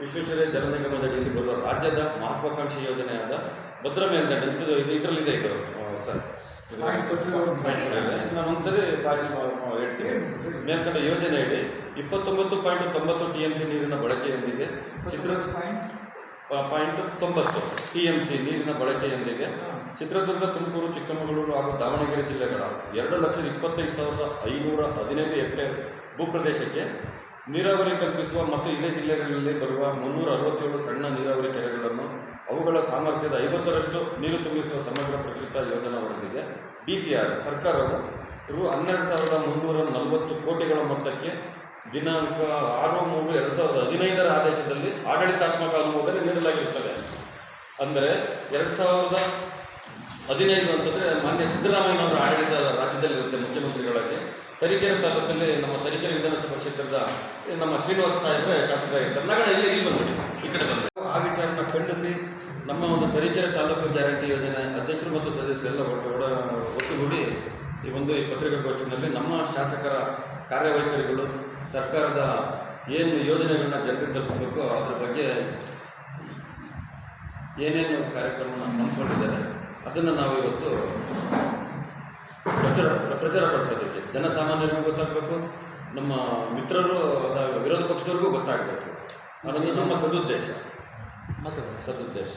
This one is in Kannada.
ವಿಶ್ವೇಶ್ವರಯ್ಯ ಜಲ ನಿಗಮದಡಿಯಲ್ಲಿ ಬರುವ ರಾಜ್ಯದ ಮಹತ್ವಾಕಾಂಕ್ಷಿ ಯೋಜನೆಯಾದ ಭದ್ರ ಮೇಲ್ದಂಡೆ ಇದು ಇದು ಇದರಲ್ಲಿದೆ ಇದು ಸರ್. ನಾನು ಒಂದ್ಸರಿ ಹೇಳ್ತೀನಿ. ಮೇಲ್ಕಂಡ ಯೋಜನೆಯಡಿ ಇಪ್ಪತ್ತೊಂಬತ್ತು ಪಾಯಿಂಟ್ ತೊಂಬತ್ತು ಟಿ ಎಂ ಸಿ ನೀರಿನ ಬಳಕೆಯೊಂದಿಗೆ ಚಿತ್ರ ಪಾಯಿಂಟ್? ಪಾಯಿಂಟ್ ತೊಂಬತ್ತು ಟಿ ಎಂ ಸಿ ನೀರಿನ ಬಳಕೆಯೊಂದಿಗೆ ಚಿತ್ರದುರ್ಗ ತುಮಕೂರು ಚಿಕ್ಕಮಗಳೂರು ಹಾಗೂ ದಾವಣಗೆರೆ ಜಿಲ್ಲೆಗಳ ಎರಡು ಲಕ್ಷದ ಇಪ್ಪತ್ತೈದು ಸಾವಿರದ ಐನೂರ ಹದಿನೈದು ಹೆಕ್ಟೇರ್ ಭೂಪ್ರದೇಶಕ್ಕೆ ನೀರಾವರಿ ಕಲ್ಪಿಸುವ ಮತ್ತು ಇದೇ ಜಿಲ್ಲೆಗಳಲ್ಲಿ ಬರುವ ಮುನ್ನೂರ ಅರವತ್ತೇಳು ಸಣ್ಣ ನೀರಾವರಿ ಕೆರೆಗಳನ್ನು ಅವುಗಳ ಸಾಮರ್ಥ್ಯದ ಐವತ್ತರಷ್ಟು ನೀರು ತುಂಬಿಸುವ ಸಮಗ್ರ ಪ್ರಸ್ತುತ ಯೋಜನಾ ವರದಿಗೆ ಬಿಪಿಆರ್ ಪಿ ಆರ್ ಸರ್ಕಾರವು ರು ಹನ್ನೆರಡು ಸಾವಿರದ ಮುನ್ನೂರ ನಲವತ್ತು ಕೋಟಿಗಳ ಮೊತ್ತಕ್ಕೆ ದಿನಾಂಕ ಆರು ಮೂರು ಎರಡು ಸಾವಿರದ ಹದಿನೈದರ ಆದೇಶದಲ್ಲಿ ಆಡಳಿತಾತ್ಮಕ ಅನುಮೋದನೆ ನೀಡಲಾಗಿರುತ್ತದೆ. ಅಂದರೆ ಎರಡು ಸಾವಿರದ ಹದಿನೈದು ಅಂತಂದರೆ ಮಾನ್ಯ ಸಿದ್ದರಾಮಯ್ಯನವರ ಆಡಳಿತ ರಾಜ್ಯದಲ್ಲಿರುತ್ತೆ ಮುಖ್ಯಮಂತ್ರಿಗಳಾಗಿ. ತರೀಕೆರೆ ತಾಲೂಕಲ್ಲಿ ನಮ್ಮ ತರೀಕೆರೆ ವಿಧಾನಸಭಾ ಕ್ಷೇತ್ರದ ನಮ್ಮ ಶ್ರೀನಿವಾಸ ಸಾಹೇಬ್ರೆ ಶಾಸಕರಾಗಿರ್ತಾರೆ ನಗರ ಇಲ್ಲಿ ಇಲ್ಲಿ ಬಂದ್ಬಿಡಿ. ಈ ಕಡೆ ಬಂದು ಆ ವಿಚಾರನ ಖಂಡಿಸಿ ನಮ್ಮ ಒಂದು ತರೀಕೆರೆ ತಾಲೂಕು ಗ್ಯಾರಂಟಿ ಯೋಜನೆ ಅಧ್ಯಕ್ಷರು ಮತ್ತು ಸದಸ್ಯರೆಲ್ಲ ಒಟ್ಟುಗೂಡಿ ಈ ಒಂದು ಈ ಪತ್ರಿಕಾಗೋಷ್ಠಿನಲ್ಲಿ ನಮ್ಮ ಶಾಸಕರ ಕಾರ್ಯವೈಖರಿಗಳು, ಸರ್ಕಾರದ ಏನು ಯೋಜನೆಗಳನ್ನ ಜನರಿಗೆ ತಲುಪಿಸಬೇಕು, ಅದ್ರ ಬಗ್ಗೆ ಏನೇನು ಕಾರ್ಯಕ್ರಮ ಹಮ್ಮಿಕೊಂಡಿದ್ದಾರೆ, ಅದನ್ನು ನಾವು ಇವತ್ತು ಪ್ರಚಾರ ಪ್ರಚಾರ ಪಡಿಸೋದಕ್ಕೆ ಜನಸಾಮಾನ್ಯರಿಗೂ ಗೊತ್ತಾಗಬೇಕು ನಮ್ಮ ಮಿತ್ರರು ಅದ ವಿರೋಧ ಪಕ್ಷದವ್ರಿಗೂ ಗೊತ್ತಾಗಬೇಕು. ಅದನ್ನು ನಮ್ಮ ಸದುದ್ದೇಶ. ಸದುದ್ದೇಶ.